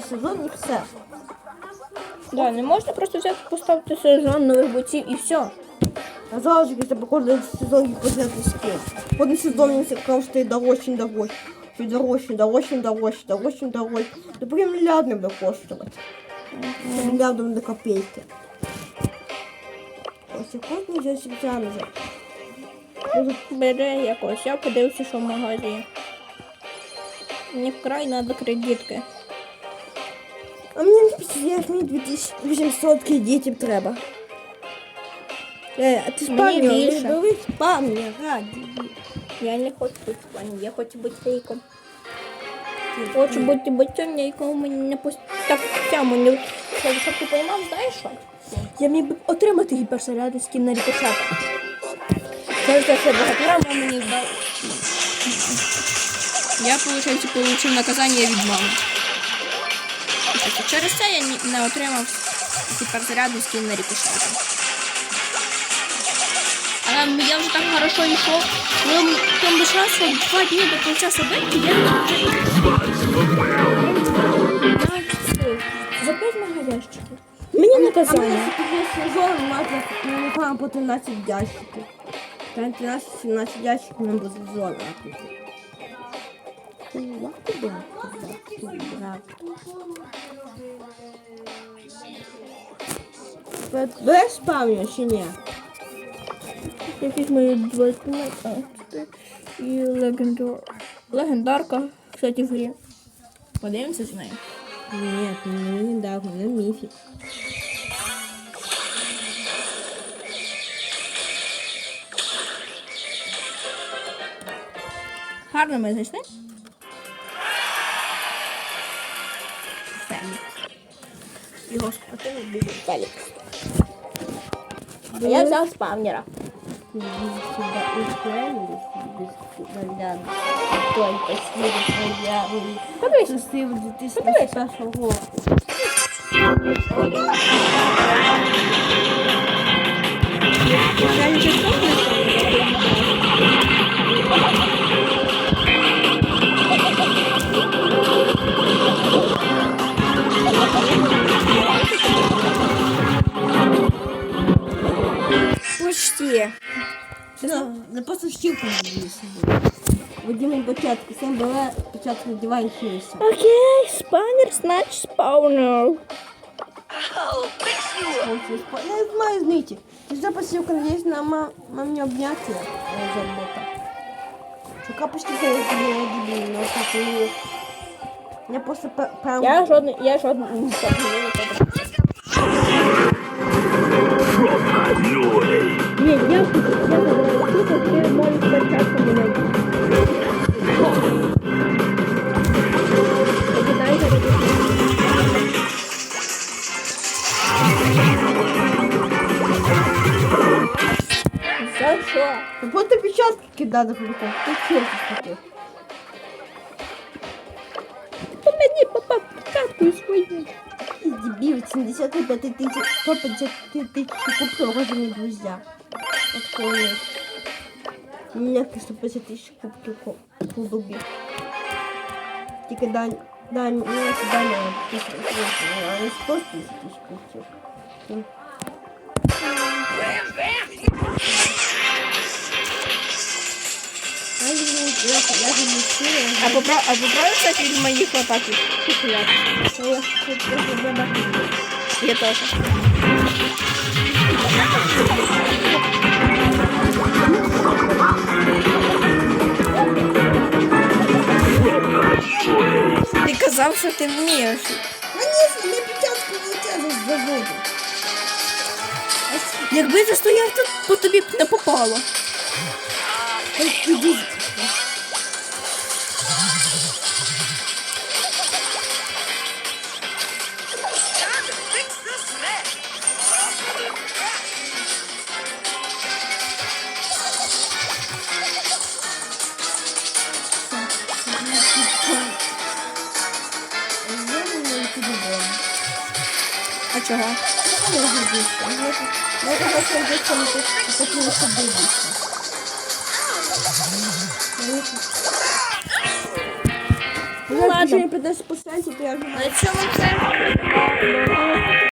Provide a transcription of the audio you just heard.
сезон і все. Да, не можна просто взяти, поставити сезон нових бойців і все. А залежить, якщо по кожному сезону позняти скин. Кожен сезон він все коштує дорожче, дорожче. Все дорожче, дорожче, дорожче, дорожче, дорожче. Ну прям мільярдами буде коштувати. Це Мільярдом до копійки. Ось кожен вже спеціально вже. Бери якось, я подивлюся, що в магазині. Мені вкрай треба кредитки. А мені не писать, мені 2800 кредитів треба. Е, а ти більше. вибери спам'я, раді. Я не хочу бути пані, я хочу бути фейком. Хочу бути бойцем, якого мені не пусть... Так, цьому не... Щоб щоб ти поймав, знаєш що? Я міг би отримати гіперсарядний скін на рикошета. Це ж все багатора мені дав. Я, виходить, отримав наказання від мами. Тобто Через це я не отримав гіперзарядний скін на рикошета. Але я вже так хорошо йшов. Ну, там лишалося два дні до кінця событий, я за п'ять магазинчиків. Мені наказання. такий сезон напевно, по 13 ящиків. Там 13-17 ящиків нам буде сезон. Береш спам'ю чи ні? Якісь мої два і легендар... легендарка, кстати, в грі. Подивимося з нею. Ні, не легендарно, не міфік. Гарно ми знайшли. Фелікс. Його схватили дуже Фелікс. А я взяв спавнера. Подивись. Только снег заявленный. Подивись. Не просто щілку її собі. Водімий початку, сам була початку надівай хілися. Окей, спаунер, значить спаунер. Я не знаю, знаете. Ты же посилка есть на мам мне обнятие. Я забота. почти все я дебил, но ты Я просто прям... Я жодный, я жодный не знаю. що? Ну, Просто печатки кидати по бокам. Ти чого таке? По мені попав печатку свою. И дебил, 75 тысяч, 150 тысяч кубков разные друзья. Вот такое. У меня 150 тысяч кубков ку- кубов. Тільки дань, дань, ну, это дань, а не 100 тысяч кубков. Я я, не сильно, А поправ, а поправив, кстати, від моїх атаків. я, я, теж. Ти казав, що ти вмієш. Мне печатку не тянут с завода. Якби застояв то тобі б не попало. Ой, иди. А чого? Я тебе ще дійсно не на такие события. Ну, ладно. Якщо не 15%, то я вже На цьому це